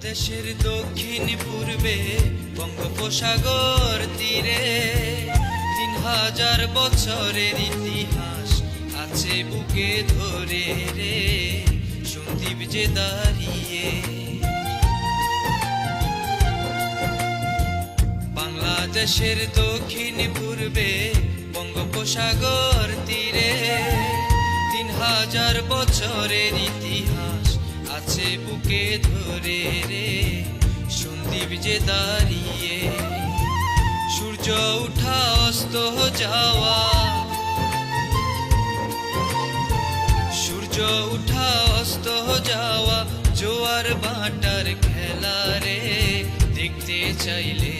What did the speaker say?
বাংলাদেশের দক্ষিণ পূর্বে বঙ্গোপসাগর তীরে তিন হাজার বছরের ইতিহাস আছে বুকে ধরে রে, সন্দীপ যে দাঁড়িয়ে। বাংলাদেশের দক্ষিণ পূর্বে বঙ্গোপসাগর তীরে তিন হাজার বছরের ইতিহাস আছে বুকে ধরে রে, সন্দীপ যে দাঁড়িয়ে। সূর্য উঠা অস্ত যাওয়া। সূর্য উঠা অস্ত যাওয়া, জোয়ার বাটার খেলা রে, দেখতে চাইলে